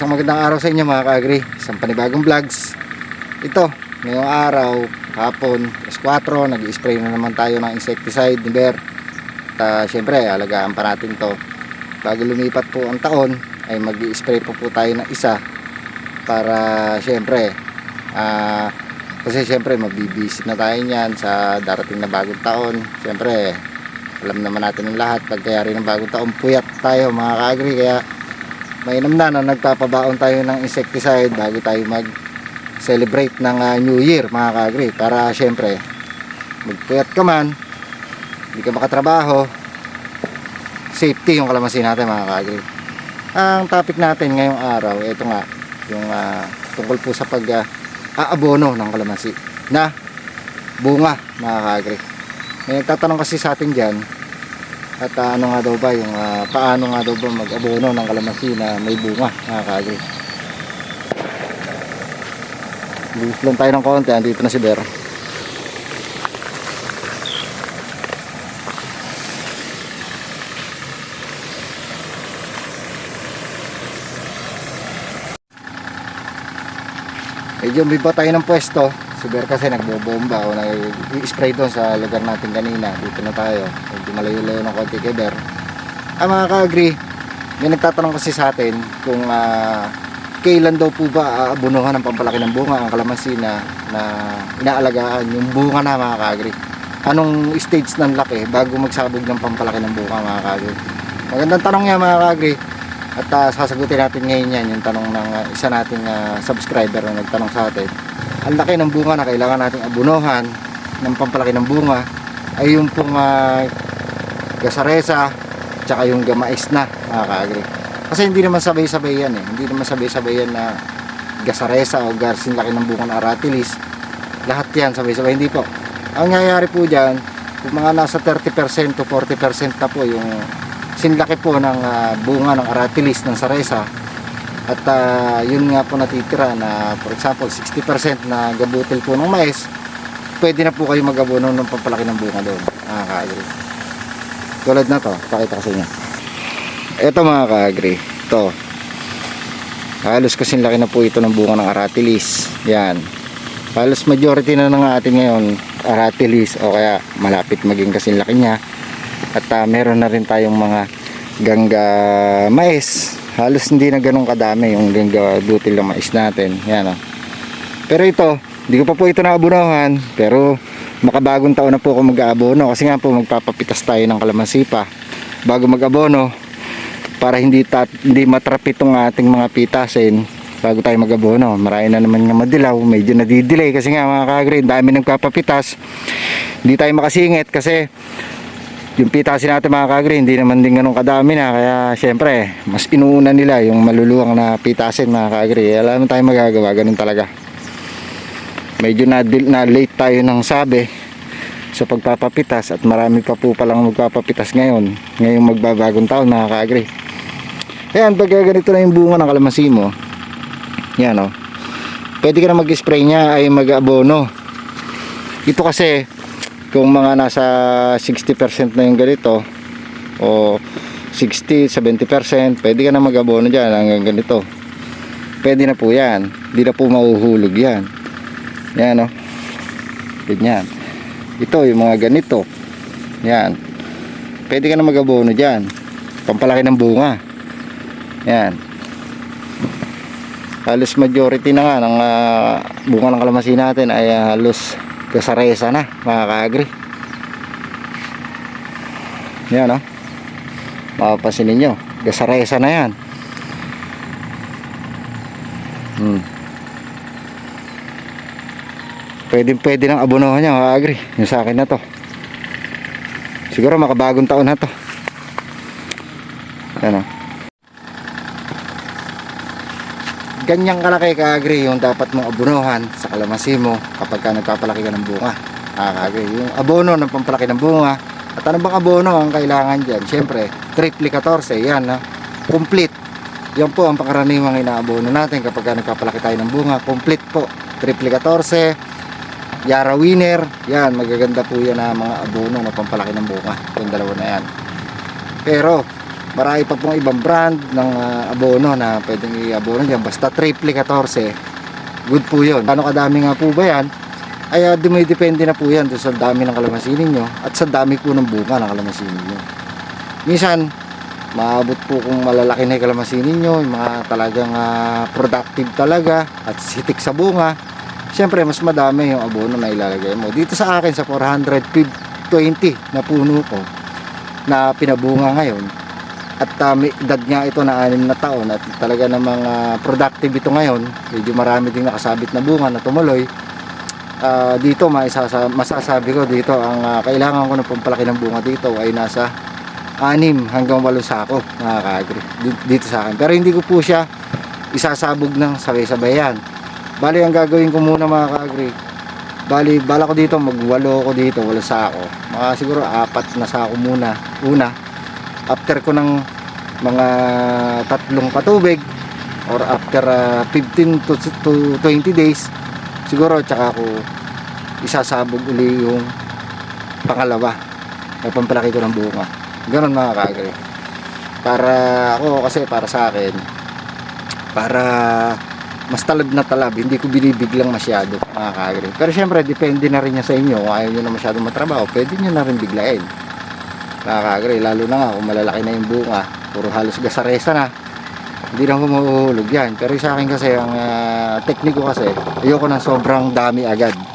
Isang magandang araw sa inyo mga ka-agri. Isang panibagong vlogs. Ito, ngayong araw, hapon, alas 4, nag-spray na naman tayo ng insecticide ni Bear. At ah, syempre, alagaan pa natin to. Bago lumipat po ang taon, ay mag-spray po po tayo ng isa para syempre, ah, kasi syempre mabibisit na tayo niyan sa darating na bagong taon. Syempre, alam naman natin ang lahat pagkayari ng bagong taon, puyat tayo mga ka-agri. Kaya mainam na na nagpapabaon tayo ng insecticide bago tayo mag celebrate ng ah, New Year mga kaagri. Para syempre magpuyat ka man hindi ka makatrabaho safety yung kalamansi natin mga kaagri. Ang topic natin ngayong araw ito nga yung ah, tungkol po sa pag ah, aabono ng kalamansi na bunga mga kaagri. May nagtatanong kasi sa atin dyan at ah, ano nga daw ba yung ah, paano nga daw ba mag-abono ng kalamansi na may bunga mga kaagri Linis lang tayo ng konti andito na si Ber medyo biba tayo ng pwesto Ber kasi nagbobomba o nag-spray doon sa lugar natin kanina. Dito na tayo. Medyo malayo-layo ng konti kay Ber ah mga ka-agree may nagtatanong kasi sa atin kung ah, kailan daw po ba aabunuhan ng pampalaki ng bunga ang kalamansi na, na inaalagaan yung bunga na mga ka-agree? Anong stage ng laki bago magsabog ng pampalaki ng bunga mga ka-agree? Magandang tanong yan mga ka-agree. At ah, sasagutin natin ngayon yan yung tanong ng ah, isa nating ah, subscriber na nagtanong sa atin ang laki ng bunga na kailangan nating abunuhan ng pampalaki ng bunga ay yung pong ah, gasaresa tsaka yung gamais na mga ka-agri. Kasi hindi naman sabay-sabay yan eh. Hindi naman sabay-sabay yan na gasaresa o garsin laki ng bunga na aratilis. Lahat yan sabay-sabay hindi po. Ang nangyayari po dyan kung mga nasa 30% to 40% na po yung sinlaki po ng ah, bunga ng aratilis ng saresa at ah, yun nga po natitira na for example 60% na gabutil po ng mais pwede na po kayo mag-abono ng pampalaki ng bunga doon mga ka-agri. Tulad na to pakita ko sa inyo. Ito mga ka-agri ito halos kasing laki na po ito ng bunga ng aratilis. Yan. Halos majority na ng atin ngayon aratilis o kaya malapit maging kasing laki niya. At ah, meron na rin tayong mga gangga mais halos hindi na ganun kadami yung gangga butil ng mais natin. Yan o pero ito hindi ko pa po ito naabunahan pero makabagong taon na po ako mag-aabono. Kasi nga po magpapapitas tayo ng kalamansi pa bago mag-abono para hindi, ta- hindi matrap itong ating mga pitasin bago tayo mag-abono. Marami na naman nga madilaw medyo nadidelay. Kasi nga mga kagrin dami nagpapapitas. Hindi tayo makasingit kasi yung pitasin natin mga kagri hindi naman din ganun kadami na. Kaya syempre mas inuuna nila yung maluluwang na pitasin mga kagri alam naman tayo magagawa. Ganun talaga. Medyo na, na late tayo ng sabi sa pagpapapitas at marami pa po palang magpapapitas ngayon ngayong magbabagong taon mga kagri ayan pag ganito na yung bunga ng kalamansi mo yan o pwede ka na mag-spray niya ay mag-abono. Ito kasi kung mga nasa 60% na yung ganito o 60, 70% pwede ka na mag-abono dyan hanggang ganito. Pwede na po yan. Hindi na po mahuhulog yan. Yan o ganyan. Ito yung mga ganito. Yan. Pwede ka na mag-abono dyan. Pampalaki ng bunga. Yan. Halos majority na nga ng ah, bunga ng kalamansi natin ay ah, halos kasaresa na mga kaagri. Yan o mapapansin ninyo kasaresa na yan. Hmm. pwede pwede nang abonohan niya mga kaagri yung sa akin na to. Siguro makabagong taon na to. Yan o ganyang kalaki kaagri yung dapat mong abonohan sa kalamansi mo kapag ka nagpapalaki ka ng bunga. Ah, kaagri yung abono ng pampalaki ng bunga. At ano bang abono ang kailangan dyan? Syempre triple 14 yan na complete. Yan po ang pangkaraniwang inaabono natin kapag ka nagpapalaki tayo ng bunga. Complete po. Triple 14 Yara Winner yan magaganda po yan na mga abono na pampalaki ng bunga. Yung dalawa na yan. Pero marami pa pong ibang brand ng ah, abono na pwedeng i-abono dyan. Basta triple 14, good po yun. Ano kadami nga po ba yan? Ay uh, dumidepende na po yan doon sa dami ng kalamansi ninyo at sa dami po ng bunga ng kalamansi ninyo. Minsan, maabot po kung malalaki na yung kalamansi ninyo, yung mga talagang ah, productive talaga at sitik sa bunga. Siyempre, mas madami yung abono na ilalagay mo. Dito sa akin, sa 420 na puno ko, na pinabunga ngayon, at uh, may edad nga ito na anim na taon at talaga namang ah, productive ito ngayon, medyo marami ding nakasabit na bunga na tumuloy, Ah, dito maisasa, masasabi ko dito ang ah, kailangan ko ng pampalaki ng bunga dito ay nasa 6 hanggang 8 sako mga kaagri dito, sa akin. Pero hindi ko po siya isasabog ng sabay-sabay yan. Bali ang gagawin ko muna mga kaagri bali bala ko dito magwalo ko dito wala sako. Mga siguro apat na sako muna una after ko ng mga tatlong patubig or after ah, 15 to, to 20 days siguro tsaka ako isasabog uli yung pangalawa na pampalaki ko ng bunga. Ganun mga kaagri. Para ako kasi para sa akin para mas talab na talab hindi ko binibiglang masyado mga kaagri. Pero syempre depende na rin yan sa inyo. Kung ayaw nyo na masyado matrabaho pwede nyo na rin biglain mga kaagri lalo na nga kung malalaki na yung bunga. Puro halos gasaresa na. Hindi na humuhulog yan. Pero sa akin kasi ang ah, tekniko kasi ayoko ng sobrang dami agad